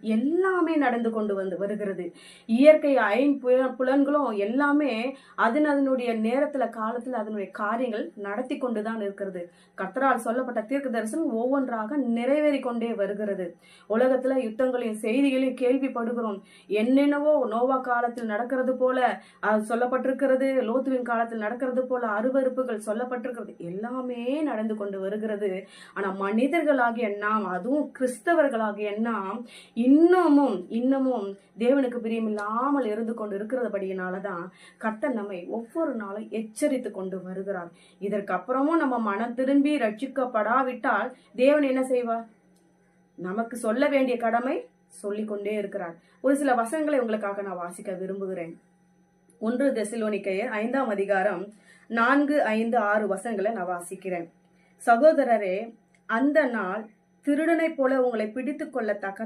எல்லாமே நடந்து கொண்டு வந்து வருகிறது. இயற்கை ஐன் புலன்களும் எல்லாமே அதன் அதனுடைய நேரத்துல காலத்துல அதனுடைய காரியங்கள் நடத்தி கொண்டுதான் இருக்கிறது. கத்தரால் சொல்லப்பட்ட தீர்க்க தரிசனம் ஒவ்வொன்றாக நிறைவேறி கொண்டே வருகிறது. உலகத்துல யுத்தங்களையும் செய்திகளையும் கேள்விப்படுகிறோம். என்னென்னவோ நோவா காலத்தில் நடக்கிறது போல சொல்லப்பட்டிருக்கிறது. லோத்துவின் காலத்தில் நடக்கிறது போல அருவருப்புகள் சொல்லப்பட்டிருக்கிறது. எல்லாமே நடந்து கொண்டு வருகிறது. ஆனா மனிதர்களாகிய நாம் அதுவும் கிறிஸ்தவர்களாகிய நாம் இன்னமும் இன்னமும் தேவனுக்கு பிரியமில்லாமல் இருந்து கொண்டு இருக்கிறபடியினாலதான் கர்த்தர் நம்மை ஒவ்வொரு நாளும் எச்சரித்து கொண்டு வருகிறார். இதற்கு அப்புறமும் நம்ம மனம் திரும்பி ரட்சிக்கப்படாவிட்டால் தேவன் என்ன செய்வார்? நமக்கு சொல்ல வேண்டிய கடமை சொல்லிக் கொண்டே இருக்கிறார். ஒரு சில வசங்களை உங்களுக்காக நான் வாசிக்க விரும்புகிறேன். ஒன்று தெசிலோனிக்கையர் ஐந்தாம் அதிகாரம் நான்கு ஐந்து ஆறு வசங்களை நான் வாசிக்கிறேன். சகோதரரே அந்த நாள் திருடனைப் போல உங்களை பிடித்து கொள்ளத்தக்க